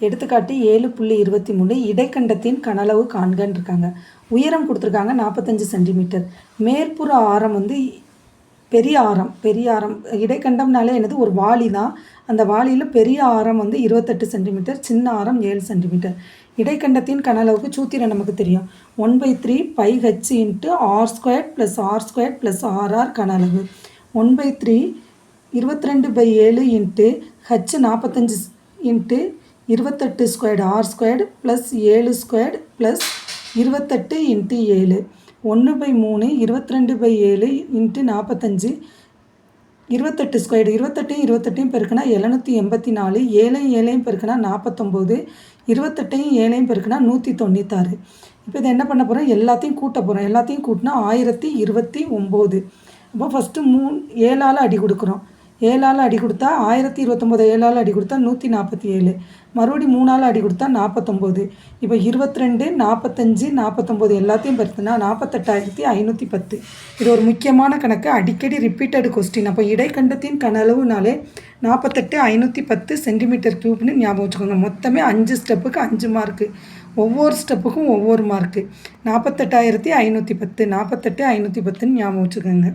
எடுத்துக்காட்டு ஏழு புள்ளி இருபத்தி மூணு இடைக்கண்டத்தின் கனளவு காண்கன்னு இருக்காங்க. உயரம் கொடுத்துருக்காங்க நாற்பத்தஞ்சு சென்டிமீட்டர். மேற்புற ஆரம் வந்து பெரிய ஆரம். பெரிய ஆரம். இடைக்கண்டம்னாலே என்னது? ஒரு வாளி தான். அந்த வாளியில் பெரிய ஆரம் வந்து இருபத்தெட்டு சென்டிமீட்டர் சின்ன ஆரம் ஏழு சென்டிமீட்டர். இடைக்கண்டத்தின் கனளவுக்கு சூத்திரம் நமக்கு தெரியும். One by three by H into R square plus R square plus R R கனளவு one by three இருபத்தி ரெண்டு பை ஏழு இன்ட்டு ஹச் நாற்பத்தஞ்சு இன்ட்டு இருபத்தெட்டு ஸ்கொயர்டு ஆர் ஸ்கொயர்டு ப்ளஸ் ஏழு ஸ்கொயர்டு ப்ளஸ் இருபத்தெட்டு இன்ட்டு ஏழு. ஒன்று பை மூணு இருபத்தி ரெண்டு பை ஏழு இன்ட்டு நாற்பத்தஞ்சு இருபத்தெட்டு ஸ்கொயர்டு இருபத்தெட்டையும் இருபத்தெட்டையும் பெருக்குனா எழுநூற்றி எண்பத்தி நாலு ஏழையும் ஏழையும் பெருக்குனா நாற்பத்தொம்போது இருபத்தெட்டையும் ஏழையும் பெருக்குனா நூற்றி தொண்ணூத்தாறு. இப்போ இதை என்ன பண்ண போகிறோம் எல்லாத்தையும் கூட்ட போகிறோம் எல்லாத்தையும் கூட்டினா ஆயிரத்தி இருபத்தி ஒம்பது. அப்போ ஃபஸ்ட்டு மூணு ஏழால் அடி கொடுக்குறோம். ஏழால் அடி கொடுத்தா ஆயிரத்தி இருபத்தொம்போது ஏழால் அடி கொடுத்தா நூற்றி நாற்பத்தி ஏழு மறுபடியும் மூணால் அடி கொடுத்தா நாற்பத்தொம்போது. இப்போ இருபத்தி ரெண்டு நாற்பத்தஞ்சு நாற்பத்தொம்போது எல்லாத்தையும் பெருத்துனா நாற்பத்தெட்டாயிரத்தி ஐநூற்றி பத்து. இது ஒரு முக்கியமான கணக்கு. அடிக்கடி ரிப்பீட்டட் கொஸ்டின் அப்போ இடைக்கண்டத்தின் கனளவுனாலே நாற்பத்தெட்டு ஐநூற்றி பத்து சென்டிமீட்டர் க்யூப்னு ஞாபகம் வச்சுக்கோங்க. மொத்தமே அஞ்சு ஸ்டெப்புக்கு அஞ்சு மார்க்கு ஒவ்வொரு ஸ்டெப்புக்கும் ஒவ்வொரு மார்க்கு நாற்பத்தெட்டாயிரத்தி ஐநூற்றி பத்து நாற்பத்தெட்டு ஐநூற்றி பத்துன்னு ஞாபகம் வச்சுக்கோங்க.